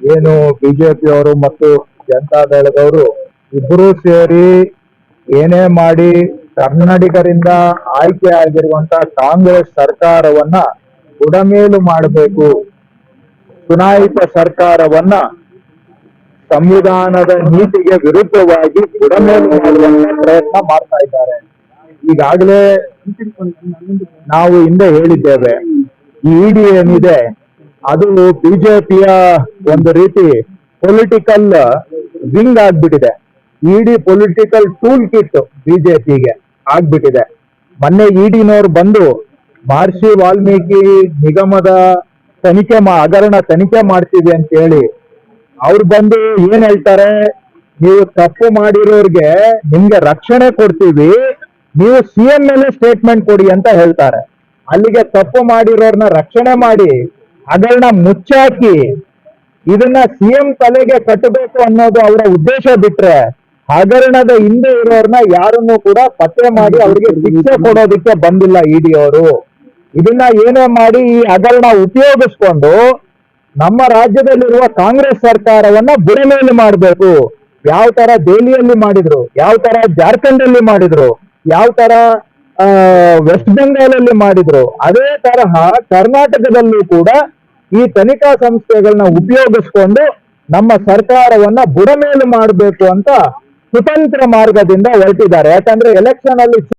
ಏನು ಬಿಜೆಪಿಯವರು ಮತ್ತು ಜನತಾದಳದವರು ಇಬ್ಬರು ಸೇರಿ ಏನೇ ಮಾಡಿ ಕನ್ನಡಿಗರಿಂದ ಆಯ್ಕೆ ಆಗಿರುವಂತ ಕಾಂಗ್ರೆಸ್ ಸರ್ಕಾರವನ್ನ ಬುಡಮೇಲು ಮಾಡಬೇಕು. ಚುನಾಯಿತ ಸರ್ಕಾರವನ್ನ ಸಂವಿಧಾನದ ನೀತಿಗೆ ವಿರುದ್ಧವಾಗಿ ಬುಡಮೇಲು ಮಾಡುವಂತ ಪ್ರಯತ್ನ ಮಾಡ್ತಾ ಇದ್ದಾರೆ. ಈಗಾಗಲೇ ನಾವು ಹಿಂದೆ ಹೇಳಿದ್ದೇವೆ. ಈ ಇಡಿ ಏನಿದೆ ಅದು ಬಿಜೆಪಿಯ ಒಂದು ರೀತಿ ಪೊಲಿಟಿಕಲ್ ವಿಂಗ್ ಆಗ್ಬಿಟ್ಟಿದೆ. ಇಡಿ ಪೊಲಿಟಿಕಲ್ ಟೂಲ್ ಕಿಟ್ ಬಿಜೆಪಿಗೆ ಆಗ್ಬಿಟ್ಟಿದೆ. ಮೊನ್ನೆ ಇಡಿನವ್ರು ಬಂದು ಮಹರ್ಷಿ ವಾಲ್ಮೀಕಿ ನಿಗಮದ ತನಿಖೆ ಹಗರಣ ತನಿಖೆ ಮಾಡ್ತೀವಿ ಅಂತ ಹೇಳಿ, ಅವ್ರು ಬಂದು ಏನ್ ಹೇಳ್ತಾರೆ, ನೀವು ತಪ್ಪು ಮಾಡಿರೋರ್ಗೆ ನಿಮ್ಗೆ ರಕ್ಷಣೆ ಕೊಡ್ತೀವಿ, ನೀವು ಸಿ ಎಂ ಮೇಲೆ ಸ್ಟೇಟ್ಮೆಂಟ್ ಕೊಡಿ ಅಂತ ಹೇಳ್ತಾರೆ. ಅಲ್ಲಿಗೆ ತಪ್ಪು ಮಾಡಿರೋರ್ನ ರಕ್ಷಣೆ ಮಾಡಿ, ಹಗರಣ ಮುಚ್ಚಾಕಿ ಇದನ್ನ ಸಿಎಂ ತಲೆಗೆ ಕಟ್ಟಬೇಕು ಅನ್ನೋದು ಅವರ ಉದ್ದೇಶ ಬಿಟ್ರೆ ಹಗರಣದ ಹಿಂದೆ ಇರೋರ್ನ ಯಾರನ್ನು ಕೂಡ ಪತ್ತೆ ಮಾಡಿ ಅವರಿಗೆ ಶಿಕ್ಷೆ ಕೊಡೋದಕ್ಕೆ ಬಂದಿಲ್ಲ ಇಡಿ ಅವರು ಇದನ್ನ ಏನೇ ಮಾಡಿ ಈ ಹಗರಣ ಉಪಯೋಗಿಸ್ಕೊಂಡು ನಮ್ಮ ರಾಜ್ಯದಲ್ಲಿರುವ ಕಾಂಗ್ರೆಸ್ ಸರ್ಕಾರವನ್ನ ಬುಡಮೇಲು ಮಾಡಬೇಕು. ಯಾವ ತರ ದೆಹಲಿಯಲ್ಲಿ ಮಾಡಿದ್ರು, ಯಾವ ತರ ಜಾರ್ಖಂಡ್ ಅಲ್ಲಿ ಮಾಡಿದ್ರು, ಯಾವ ತರ ವೆಸ್ಟ್ ಬೆಂಗಾಲ್ ಅಲ್ಲಿ ಮಾಡಿದ್ರು, ಅದೇ ತರಹ ಕರ್ನಾಟಕದಲ್ಲೂ ಕೂಡ ಈ ತನಿಖಾ ಸಂಸ್ಥೆಗಳನ್ನ ಉಪಯೋಗಿಸ್ಕೊಂಡು ನಮ್ಮ ಸರ್ಕಾರವನ್ನ ಬುಡಮೇಲು ಮಾಡಬೇಕು ಅಂತ ಸ್ವತಂತ್ರ ಮಾರ್ಗದಿಂದ ಹೊರಟಿದ್ದಾರೆ. ಯಾಕಂದ್ರೆ ಎಲೆಕ್ಷನ್ ಅಲ್ಲಿ